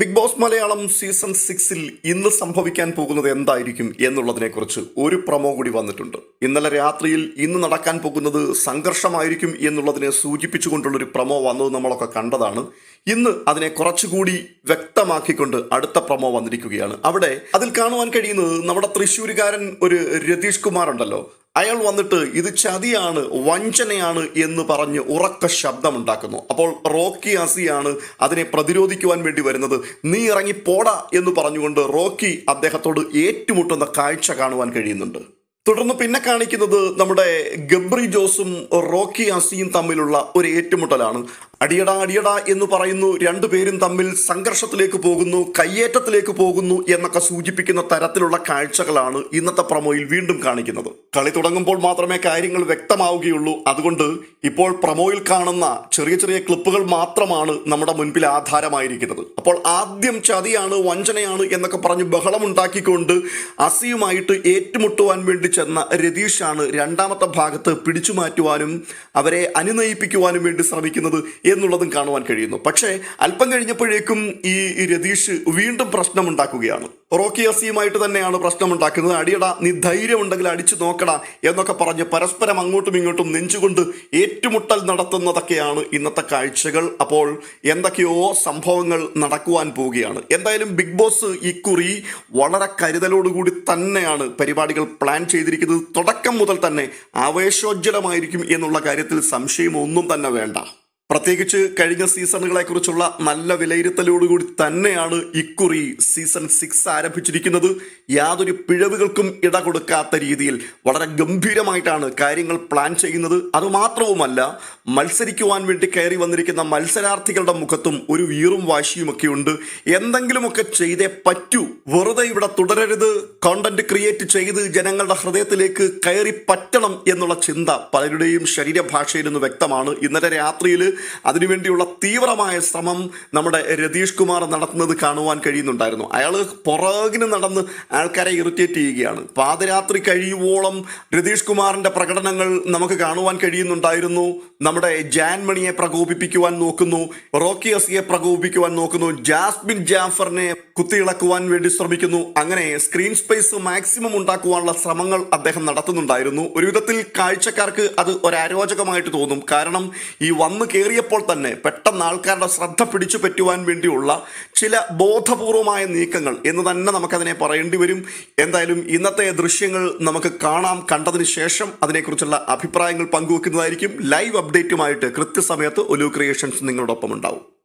Big boss Malayalam season സിക്സിൽ ഇന്ന് സംഭവിക്കാൻ പോകുന്നത് എന്തായിരിക്കും എന്നുള്ളതിനെക്കുറിച്ച് ഒരു പ്രമോ കൂടി വന്നിട്ടുണ്ട്. ഇന്നലെ രാത്രിയിൽ ഇന്ന് നടക്കാൻ പോകുന്നത് സംഘർഷമായിരിക്കും എന്നുള്ളതിനെ സൂചിപ്പിച്ചുകൊണ്ടുള്ള ഒരു പ്രമോ വന്നത് നമ്മളൊക്കെ കണ്ടതാണ്. ഇന്ന് അതിനെ കുറച്ചുകൂടി വ്യക്തമാക്കിക്കൊണ്ട് അടുത്ത പ്രമോ വന്നിരിക്കുകയാണ്. അവിടെ അതിൽ കാണുവാൻ കഴിയുന്നത് നമ്മുടെ തൃശ്ശൂരുകാരൻ ഒരു രതീഷ് കുമാർ ഉണ്ടല്ലോ അയാൾ വന്നിട്ട് ഇത് ചതിയാണ് വഞ്ചനയാണ് എന്ന് പറഞ്ഞ് ഉറക്ക ശബ്ദമുണ്ടാക്കുന്നു. അപ്പോൾ റോക്കി അസിയാണ് അതിനെ പ്രതിരോധിക്കുവാൻ വേണ്ടി വരുന്നത്. നീ ഇറങ്ങി പോടാ എന്ന് പറഞ്ഞുകൊണ്ട് റോക്കി അദ്ദേഹത്തോട് ഏറ്റുമുട്ടുന്ന കാഴ്ച കാണുവാൻ കഴിയുന്നുണ്ട്. തുടർന്ന് പിന്നെ കാണിക്കുന്നത് നമ്മുടെ ഗബ്രി ജോസും റോക്കി അസിയും തമ്മിലുള്ള ഒരു ഏറ്റുമുട്ടലാണ്. അടിയടാ അടിയടാ എന്ന് പറയുന്നു. രണ്ടുപേരും തമ്മിൽ സംഘർഷത്തിലേക്ക് പോകുന്നു കയ്യേറ്റത്തിലേക്ക് പോകുന്നു എന്നൊക്കെ സൂചിപ്പിക്കുന്ന തരത്തിലുള്ള കാഴ്ചകളാണ് ഇന്നത്തെ പ്രമോയിൽ വീണ്ടും കാണിക്കുന്നത്. കളി തുടങ്ങുമ്പോൾ മാത്രമേ കാര്യങ്ങൾ വ്യക്തമാവുകയുള്ളൂ. അതുകൊണ്ട് ഇപ്പോൾ പ്രമോയിൽ കാണുന്ന ചെറിയ ചെറിയ ക്ലിപ്പുകൾ മാത്രമാണ് നമ്മുടെ മുൻപിൽ ആധാരമായിരിക്കുന്നത്. അപ്പോൾ ആദ്യം ചതിയാണ് വഞ്ചനയാണ് എന്നൊക്കെ പറഞ്ഞ് ബഹളമുണ്ടാക്കിക്കൊണ്ട് അസിയുമായിട്ട് ഏറ്റുമുട്ടുവാൻ വേണ്ടി ചെന്ന രതീഷാണ് രണ്ടാമത്തെ ഭാഗത്ത് പിടിച്ചു മാറ്റുവാനും അവരെ അനുനയിപ്പിക്കുവാനും വേണ്ടി ശ്രമിക്കുന്നത് എന്നുള്ളതും കാണുവാൻ കഴിയുന്നു. പക്ഷേ അല്പം കഴിഞ്ഞപ്പോഴേക്കും ഈ രതീഷ് വീണ്ടും പ്രശ്നമുണ്ടാക്കുകയാണ്. റോക്കി അസിയുമായിട്ട് തന്നെയാണ് പ്രശ്നമുണ്ടാക്കുന്നത്. അടിയട നീ ധൈര്യമുണ്ടെങ്കിൽ അടിച്ചു നോക്കടാ എന്നൊക്കെ പറഞ്ഞ് പരസ്പരം അങ്ങോട്ടും ഇങ്ങോട്ടും നെഞ്ചുകൊണ്ട് ഏറ്റുമുട്ടൽ നടത്തുന്നതൊക്കെയാണ് ഇന്നത്തെ കാഴ്ചകൾ. അപ്പോൾ എന്തൊക്കെയോ സംഭവങ്ങൾ നടക്കുവാൻ പോവുകയാണ്. എന്തായാലും ബിഗ് ബോസ് ഇക്കുറി വളരെ കരുതലോടുകൂടി തന്നെയാണ് പരിപാടികൾ പ്ലാൻ ചെയ്തിരിക്കുന്നത്. തുടക്കം മുതൽ തന്നെ ആവേശോജ്വലമായിരിക്കും എന്നുള്ള കാര്യത്തിൽ സംശയമൊന്നും തന്നെ വേണ്ട. പ്രത്യേകിച്ച് കഴിഞ്ഞ സീസണുകളെ കുറിച്ചുള്ള നല്ല വിലയിരുത്തലോടുകൂടി തന്നെയാണ് ഇക്കുറി സീസൺ സിക്സ് ആരംഭിച്ചിരിക്കുന്നത്. യാതൊരു പിഴവുകൾക്കും ഇട കൊടുക്കാത്ത രീതിയിൽ വളരെ ഗംഭീരമായിട്ടാണ് കാര്യങ്ങൾ പ്ലാൻ ചെയ്യുന്നത്. അതുമാത്രവുമല്ല മത്സരിക്കുവാൻ വേണ്ടി കയറി വന്നിരിക്കുന്ന മത്സരാർത്ഥികളുടെ മുഖത്തും ഒരു വീറും വാശിയുമൊക്കെ ഉണ്ട് എന്തെങ്കിലുമൊക്കെ ചെയ്തേ പറ്റൂ. വെറുതെ ഇവിടെ തുടരരുത്. കോണ്ടന്റ് ക്രിയേറ്റ് ചെയ്ത് ജനങ്ങളുടെ ഹൃദയത്തിലേക്ക് കയറി പറ്റണം എന്നുള്ള ചിന്ത പലരുടെയും ശരീരഭാഷയിൽ നിന്ന് വ്യക്തമാണ്. ഇന്നലെ രാത്രിയിൽ അതിനുവേണ്ടിയുള്ള തീവ്രമായ ശ്രമം നമ്മുടെ രതീഷ് കുമാർ നടത്തുന്നത് കാണുവാൻ കഴിയുന്നുണ്ടായിരുന്നു. അയാൾ പുറകിന് നടന്ന് ആൾക്കാരെ ഇറിറ്റേറ്റ് ചെയ്യുകയാണ്. പാതിരാത്രി കഴിയുവോളം രതീഷ് കുമാറിന്റെ പ്രകടനങ്ങൾ നമുക്ക് കാണുവാൻ കഴിയുന്നുണ്ടായിരുന്നു. നമ്മുടെ ജാൻമണിയെ പ്രകോപിപ്പിക്കുവാൻ നോക്കുന്നു റോക്കി അസിയെ പ്രകോപിപ്പിക്കുവാൻ നോക്കുന്നു ജാസ്മിൻ ജാഫറിനെ കുത്തിയിളക്കുവാൻ വേണ്ടി ശ്രമിക്കുന്നു. അങ്ങനെ സ്ക്രീൻ സ്പേസ് മാക്സിമം ഉണ്ടാക്കുവാനുള്ള ശ്രമങ്ങൾ അദ്ദേഹം നടത്തുന്നുണ്ടായിരുന്നു. ഒരു വിധത്തിൽ കാഴ്ചക്കാർക്ക് അത് ഒരു അരോചകമായിട്ട് തോന്നും. കാരണം ഈ വന്ന് കയറിയപ്പോൾ തന്നെ പെട്ടെന്ന് ആൾക്കാരുടെ ശ്രദ്ധ പിടിച്ചു പറ്റുവാൻ വേണ്ടിയുള്ള ചില ബോധപൂർവമായ നീക്കങ്ങൾ എന്ന് തന്നെ നമുക്കതിനെ പറയേണ്ടി വരും. എന്തായാലും ഇന്നത്തെ ദൃശ്യങ്ങൾ നമുക്ക് കാണാം. കണ്ടതിന് ശേഷം അതിനെക്കുറിച്ചുള്ള അഭിപ്രായങ്ങൾ പങ്കുവെക്കുന്നതായിരിക്കും. ലൈവ് അപ്ഡേറ്റുമായിട്ട് കൃത്യസമയത്ത് ഒലു ക്രിയേഷൻസ് നിങ്ങളോടൊപ്പം ഉണ്ടാവും.